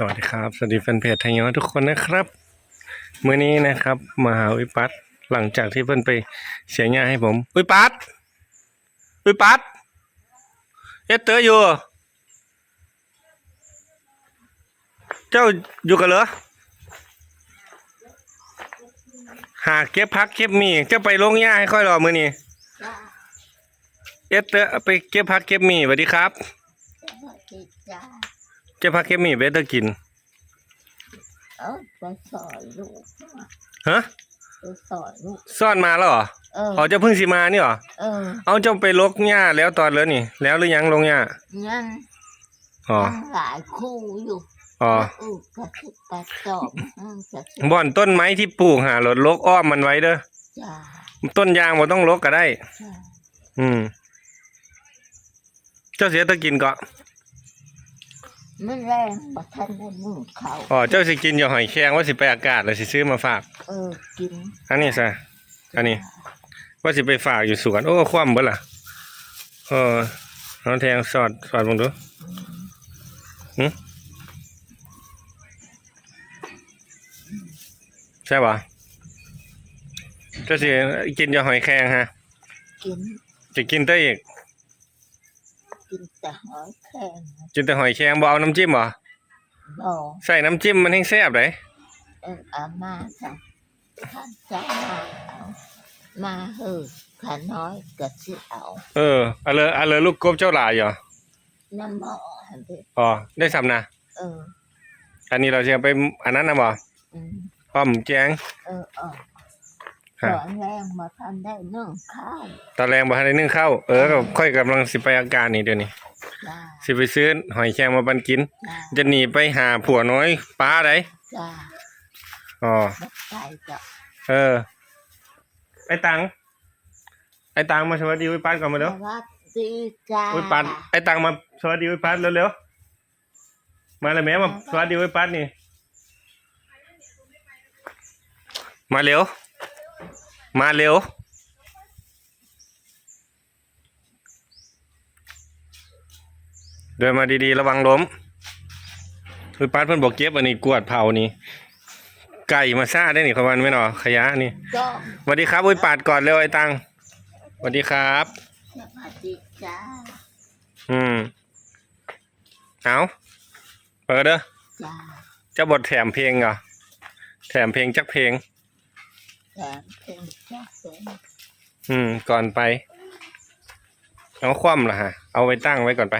สวัสดีครับ สวัสดีแฟนเพจไทยย้อนทุกคนนะครับเมื้อนี้นะครับมาหาวิปัสหลังจากที่เพิ่อนไปเสียงานให้ผมวิปัสวิปัสเอสเตอร์อยู่ เจ้าอยู่กันเหรอหาเก็บพักเก็บมีเจ้าไปลงหญ้าให้ค่อยรอมื้อนี้เอสเตอร์ไปเก็บพักเก็บมีสวัสดีครับ สวัสดีจ้า เก็บพักเก็บมีเบสเตอร์กิน เออไปสอนลูกฮะ ไปสอนลูกซ่อนมาแล้วเหรอเอออ๋อเจ้าเพิ่งสิมานี่เหรอ เออเอาเจ้าไปลกหญ้าแล้วตอนแล้วนี่ แล้วหรือยังลงหญ้ายังอ๋อยังหลายคู่อยู่อ๋อเออกระสิบกระสอบอืมกระสิบบ่อนต้นไม้ที่ปลูกหารถลกอ้อมมันไว้เด้อ จ้าต้นยางบ่ต้องลกก็ได้ จ้าอืม เจ้าเสียตะกินก็ มันแรงบัทันได้มือเขาอ๋อเจ้าสิกินอย่าหอยแครงว่าสิไปอากาศแล้วสิซื้อมาฝากเออกินอันนี้ซะอันนี้ ว่าสิไปฝากอยู่สวนโอ้คว่ำเบิดล่ะเออน้องแทงสอดสอดลงดูหึใช่ปะเจ้าสิกินอย่าหอยแครงฮะ กินจะกินได้อีก กินแต่หอยแครงกินแต่หอยแครงบ่เอาน้ำจิ้มเหรอบ่ใส่น้ำจิ้มมันให้แซ่บเลยเออเอามาจ้ะท่านจ้ามาเอามาเฮ้อขาน้อยกระสิเอาเออเอาเลยเอาเลยลูกกบเจ้าหลายเหรอน้ำหม้อให้เด็กอ๋อได้สำนะเอออันนี้เราจะไปอันนั้นนะบ่อืมอ้อมแจงเออเออ ฮะสอนแรงมาทำได้นึ่งข้าวตอนแรงบ่ทันได้นึ่งข้าวเออก็ค่อยกำลังสิไปอาการนี่เดี๋ยวนี้จ้าสิไปซื้อหอยแครงมาปันกินจ้าจะหนีไปหาผัวน้อยป้าไดจ้าอ๋อบักไก่จ้ะเออไอ้ตังไอ้ตังมาสวัสดีวิปัสก่อนมาสเร็ววัสดีจ้าวิปัสไอ้ตังมาสวัสดีวิปัสเร็วๆมาเลยแม่มาสวัสดีวิปัสนี่มาเร็ว มาเร็ว เดินมาดีๆ ระวังล้มวิปัสเพิ่นบอกเก็บอันนี้กวดเผานี่ไก่มาซ่าได้นี่ขวันไม่หนอขยะนี่ก็สวัสดีครับวิปัสก่อนเร็วไอ้ตังสวัสดีครับสวัสดีจ้าอืมเอาเปิดเด้อจ้าเจะบทแถมเพลงเหรอแถมเพลงจักเพลง แถมเป็นจ้าเป็นอืม ก่อนไป เอาคว่ำล่ะฮะ เอาไว้ตั้งไว้ก่อนไป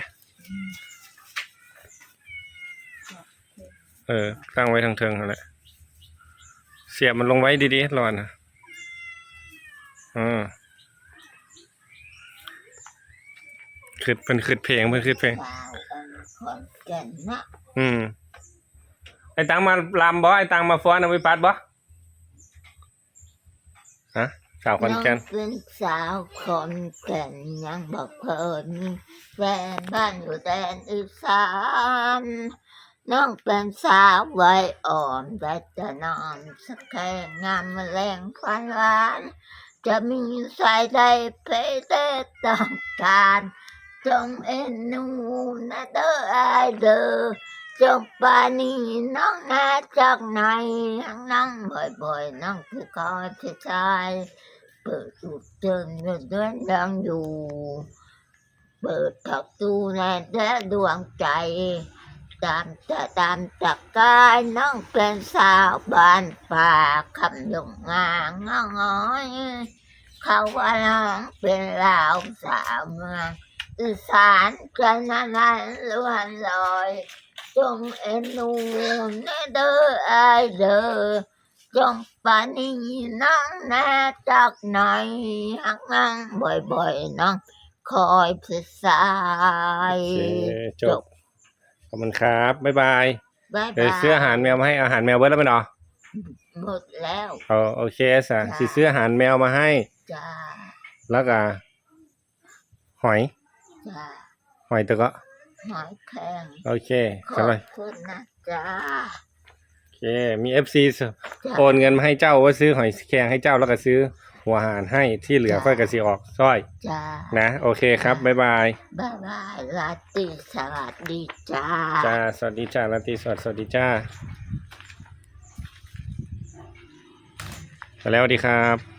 เออ ตั้งไว้ทางเทิงนั่นแหละ เสียบมันลงไว้ดีๆรอนนะอืมคือเป็นคือเพลงเป็นคือเพลง สาวอันคนแก่นนะอืม ไอ้ตังมาลำบ่ไอ้ตังมาฟ้อนเอาไว้ปัดบ่ ฮะสาวคอนแก่นองเป็นสาวคนแก่นยังบอกเพิ่นแฟนบ้านอยู่แดนอีสานน้องเป็นสาวไวอ่อนแต่จะนอนสักแค่งามแมลงฟันหวาน จะมีสายใดเพเตต้องการจงเอ็นนูนะเด้อไอเด้อ จงปานีน้องนาจากไหนนั่งบ่อยๆน้องคือคอที่ชายเปิดอุดเดินเดินเดินดังอยู่ เปิดประตูในแด้ดวงใจ ตามจะตามจากกายน้องเป็นสาวบ้านป่าคำยงงางงอง้อยเขาว่าน้องเป็นลาวสาวเมืองอีสานกันนั้นล้วนลอย จงเอ็นดูเนเด้อไอายเด้อจงปานีน้องแน่จากไหนหักนั่งบ่อยๆน้องคอยพิสาโอย เคจบขอบคุณครับบ๊ายบายบายเดี๋ยวบายซื้ออาหารแมวมาให้อาหารแมวเบิร์ดแล้วไหมเนาะหมดแล้วเอาโอเคสะสิซื้ออาหารแมวมาให้ จ้าแล้วก็หอย จ้าหอยตะก็ หอยแข็งโอเคขสอบายบคุณนะจ้าโอเค มีเอฟซีโอนเงินมาให้เจ้าว่าซื้อหอยแครงให้เจ้าแล้วก็ซื้อหหัวหารให้ที่เหลือค่อยกระสีออกซ้อย จ้านะ โอเคครับ บ๊ายบายบ๊ายบายลาตรีสวัสดีจ้า จ้าสวัสดีจ้าลาตรีสวัสดีสวัสดีจ้าไปแล้วสวัสดีครับ